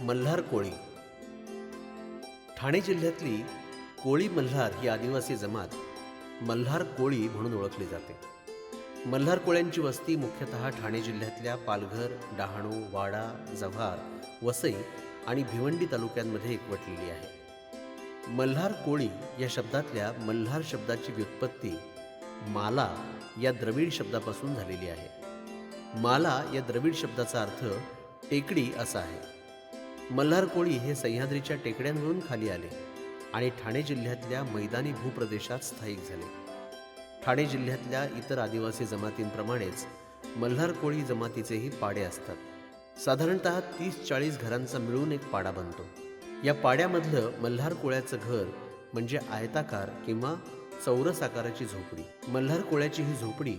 मल्हार कोळी ठाणे जिल्ह्यातली कोळी मल्हार ही आदिवासी जमात मल्हार कोळी म्हणून ओळखली जाते. मल्हार कोळ्यांची वस्ती मुख्यतः ठाणे जिल्ह्यातल्या पालघर डहाणू वाडा जव्हार वसई आणि भिवंडी तालुक्यांमध्ये एकवटलेली आहे. मल्हार कोळी या शब्दातल्या मल्हार शब्दाची व्युत्पत्ती माला या द्रविड शब्दापासून झालेली आहे. माला या द्रविड शब्दाचा अर्थ टेकडी असा आहे. मल्हार कोळी हे सह्याद्रीच्या टेकड्यांवरून खाली आले आणि ठाणे जिल्ह्यातल्या मैदानी भूप्रदेशात स्थायिक झाले. ठाणे जिल्ह्यातल्या इतर आदिवासी जमातींप्रमाणेच मल्हार कोळी जमातीचेही पाडे असतात. साधारणतः तीस चाळीस घरांचा मिळून एक पाडा बनतो. या पाड्यामधलं मल्हार कोळ्याचं घर म्हणजे आयताकार किंवा चौरस आकाराची झोपडी. मल्हार कोळ्याची ही झोपडी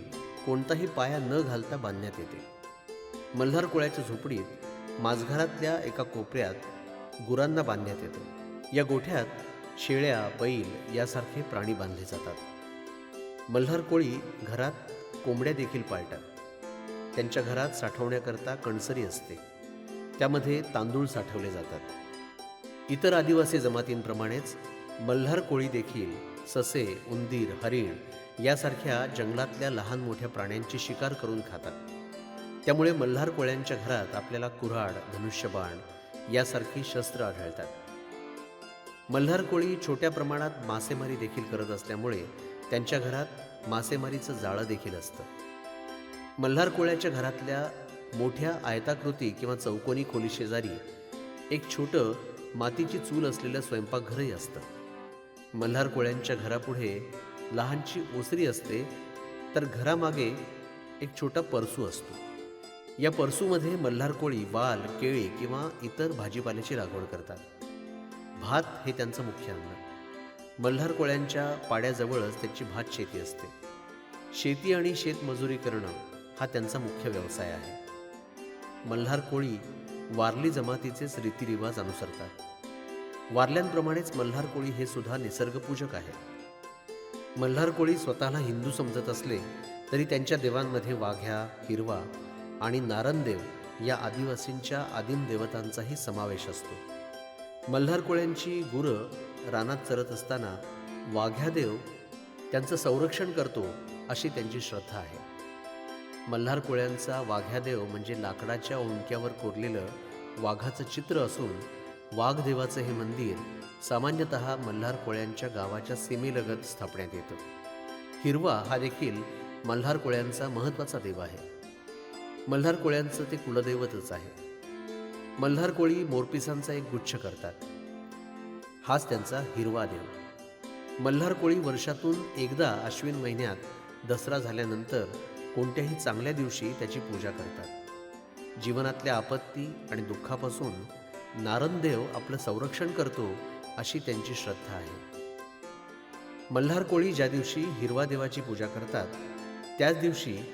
कोणताही पाया न घालता बांधण्यात येते. मल्हार कोळ्याच्या झोपडीत माझघरातल्या एका कोपऱ्यात गुरांना बांधण्यात येतं. या गोठ्यात शेळ्या बैल यासारखे प्राणी बांधले जातात. मल्हार कोळी घरात कोंबड्या देखील पाळतात. त्यांच्या घरात साठवण्याकरता कणसरी असते. त्यामध्ये तांदूळ साठवले जातात. इतर आदिवासी जमातींप्रमाणेच मल्हार कोळी देखील ससे उंदीर हरिण यासारख्या जंगलातल्या लहान मोठ्या प्राण्यांची शिकार करून खातात. त्यामुळे मल्हार कोळ्यांच्या घरात आपल्याला कुऱ्हाड धनुष्यबाण यासारखी शस्त्र आढळतात. मल्हार कोळी छोट्या प्रमाणात मासेमारी देखील करत असल्यामुळे त्यांच्या घरात मासेमारीचं जाळं देखील असतं. मल्हार कोळ्याच्या घरातल्या मोठ्या आयताकृती किंवा चौकोनी खोली शेजारी एक छोटं मातीची चूल असलेलं स्वयंपाकघरही असतं. मल्हार कोळ्यांच्या घरापुढे लहानशी ओसरी असते तर घरामागे एक छोटा परसू असतो. या परसूमध्ये मल्हार कोळी वाल केळी किंवा इतर भाजीपाल्याची लागवड करतात. भात हे त्यांचं मुख्य अन्न. मल्हार कोळ्यांच्या पाड्याजवळच त्यांची भात शेती असते. शेती आणि शेतमजुरी करणं हा त्यांचा मुख्य व्यवसाय आहे. मल्हार कोळी वारली जमातीचेच रीतिरिवाज अनुसरतात. वारल्यांप्रमाणेच मल्हार कोळी हे सुद्धा निसर्गपूजक आहे. मल्हार कोळी स्वतःला हिंदू समजत असले तरी त्यांच्या देवांमध्ये वाघ्या हिरवा आणि नारणदेव या आदिवासींच्या आदिम देवतांचाही समावेश असतो. मल्हार कोळ्यांची गुरं रानात चरत असताना वाघ्यादेव त्यांचं संरक्षण करतो अशी त्यांची श्रद्धा आहे. मल्हार कोळ्यांचा वाघ्यादेव म्हणजे लाकडाच्या उंक्यावर कोरलेलं वाघाचं चित्र असून वाघदेवाचं हे मंदिर सामान्यतः मल्हार कोळ्यांच्या गावाच्या सीमेलगत स्थापण्यात येतं. हिरवा हा देखील मल्हार कोळ्यांचा महत्त्वाचा देव आहे. मल्हार कोळ्यांचं ते कुलदैवतच आहे. मल्हार कोळी मोरपिसांचा एक गुच्छ करतात. हाच त्यांचा हिरवा देव. मल्हार कोळी वर्षातून एकदा अश्विन महिन्यात दसरा झाल्यानंतर कोणत्याही चांगल्या दिवशी त्याची पूजा करतात. जीवनातल्या आपत्ती आणि दुःखापासून नारंददेव आपलं संरक्षण करतो अशी त्यांची श्रद्धा आहे. मल्हार कोळी ज्या दिवशी हिरवा देवाची पूजा करतात त्याच दिवशी